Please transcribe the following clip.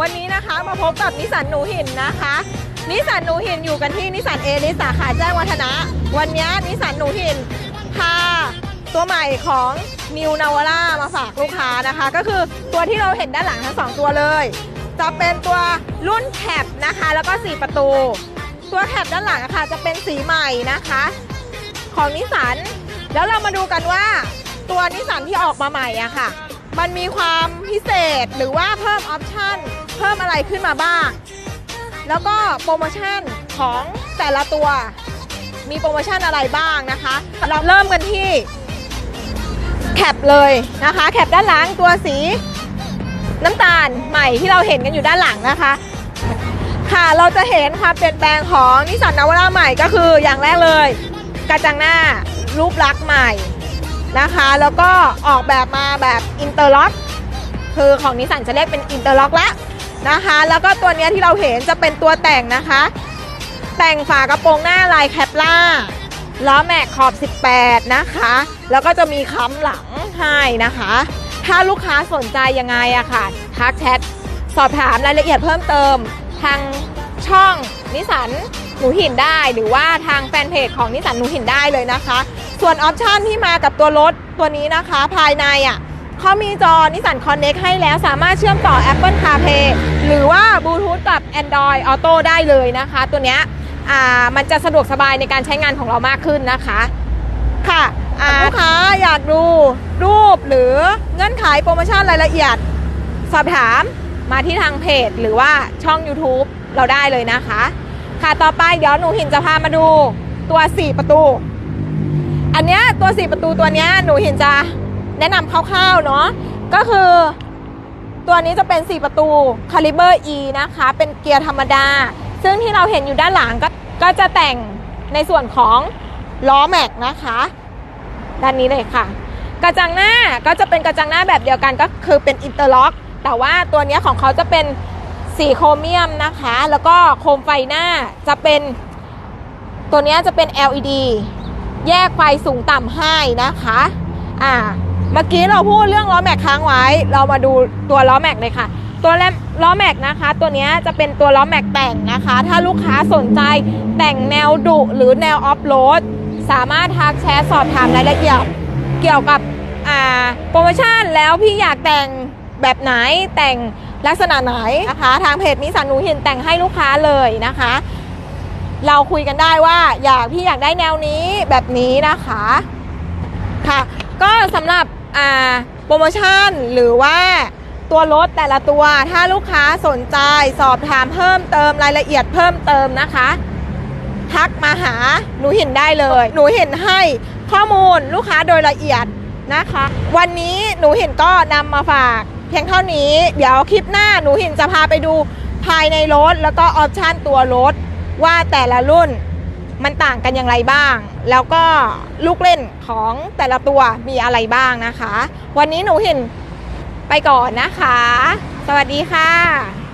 วันนี้นะคะมาพบกับนิสันหนูหินนะคะ นิสันหนูหินอยู่กันที่นิสันเอลิสาขาแจ้งวัฒนะ วันนี้นิสันหนูหินพาตัวใหม่ของ New Navara มาฝากลูกค้านะคะ ก็คือตัวที่เราเห็นด้านหลังทั้งสองตัวเลย จะเป็นตัวรุ่นแคปนะคะ แล้วก็ 4 ประตู ตัวแคปด้านหลังอะค่ะจะเป็นสีใหม่นะคะ ของนิสันแล้วเรามาดูกันว่าตัวนิสสันที่ออกมาใหม่อะค่ะ มันมีความพิเศษหรือว่าเพิ่มออปชั่นเพิ่มอะไรขึ้นมาบ้าง แล้วก็โปรโมชั่นของแต่ละตัว มีโปรโมชั่นอะไรบ้างนะคะ เราเริ่มกันที่แคปเลยนะคะ แคปด้านหลังตัวสีน้ำตาลใหม่ที่เราเห็นกันอยู่ด้านหลังนะคะ ค่ะเราจะเห็นความเปลี่ยนแปลงของนิสสันนาวาร่าใหม่ก็คืออย่างแรกเลย กระจังหน้ารูปลักษณ์ใหม่ นะคะ แล้วก็ออกแบบมาแบบอินเตอร์ล็อกคือของนิสสันจะเรียกเป็นอินเตอร์ล็อกละนะคะ แล้วก็ตัวเนี้ยที่เราเห็นจะเป็นตัวแต่งนะคะ แต่งฝากระโปรงหน้าลายแคปล่าล้อแม็กขอบ 18 นะคะ แล้วก็จะมีค้ำหลังให้นะคะ ถ้าลูกค้าสนใจยังไงอะค่ะทักแชทสอบถามรายละเอียดเพิ่มเติมทางช่องนิสัน หนูหินได้หรือว่าทางแฟนเพจของนิสันหนูหินได้เลยนะคะ ส่วนออปชันที่มากับตัวรถตัวนี้นะคะ ภายในอะ่ะเขามีจอนิสัน Connect ให้แล้วสามารถเชื่อมต่อ Apple CarPlay หรือว่าบลูทูธกับ Android Auto ได้เลยนะคะ ตัวเนี้ยอ่ามันจะสะดวกสบายในการใช้งานของเรามากขึ้นนะคะค่ะลูกค้าอยากดูรูปหรือเงื่อนไขโปรโมชั่นรายละเอียด สอบถามมาที่ทางเพจหรือว่าช่อง YouTube เราได้เลยนะคะ ค่ะต่อไปเดี๋ยวหนูหินจะพามาดูตัว4ประตู อันเนี้ยตัว4ประตูตัวเนี้ยหนูหินจะแนะนำคร่าวๆเนาะก็คือตัวนี้จะเป็น 4 ประตู Caliber E นะคะ เป็นเกียร์ธรรมดา ซึ่งที่เราเห็นอยู่ด้านหลังก็ก็จะแต่งในส่วนของล้อแม็กนะคะ ด้านนี้เลยค่ะ กระจังหน้าก็จะเป็นกระจังหน้าแบบเดียวกันก็คือเป็นอินเตอร์ล็อก แต่ว่าตัวเนี้ยของเขาจะเป็น สีโครเมียมนะคะ แล้วก็โคมไฟหน้าจะเป็นตัวนี้จะเป็น LED แยกไฟสูงต่ำให้นะคะ อ่า เมื่อกี้เราพูดเรื่องล้อแม็กค้างไว้ เรามาดูตัวล้อแม็กเลยค่ะ ตัวล้อแม็กนะคะ ตัวนี้จะเป็นตัวล้อแม็กแต่งนะคะ ถ้าลูกค้าสนใจแต่งแนวดุหรือแนวออฟโรดสามารถทักแชทสอบถามรายละเอียดเกี่ยวกับ อ่า โปรโมชั่นแล้วพี่อยากแต่งแบบไหนแต่ง ลักษณะไหนนะคะ ทางเพจนิสันหนูหินแต่งให้ลูกค้าเลยนะคะ เราคุยกันได้ว่าอยากพี่อยากได้แนวนี้แบบนี้นะคะค่ะก็สำหรับโปรโมชั่นหรือว่าตัวรถแต่ละตัวถ้าลูกค้าสนใจสอบถามเพิ่มเติมรายละเอียดเพิ่มเติมนะคะ ทักมาหาหนูเห็นได้เลย หนูเห็นให้ข้อมูลลูกค้าโดยละเอียดนะคะ วันนี้หนูเห็นก็นำมาฝาก เพียงเท่านี้ เดี๋ยวคลิปหน้าหนูหินจะพาไปดูภายในรถ แล้วก็ออปชันตัวรถ ว่าแต่ละรุ่นมันต่างกันอย่างไรบ้าง แล้วก็ลูกเล่นของแต่ละตัวมีอะไรบ้างนะคะ วันนี้หนูหินไปก่อนนะคะ สวัสดีค่ะ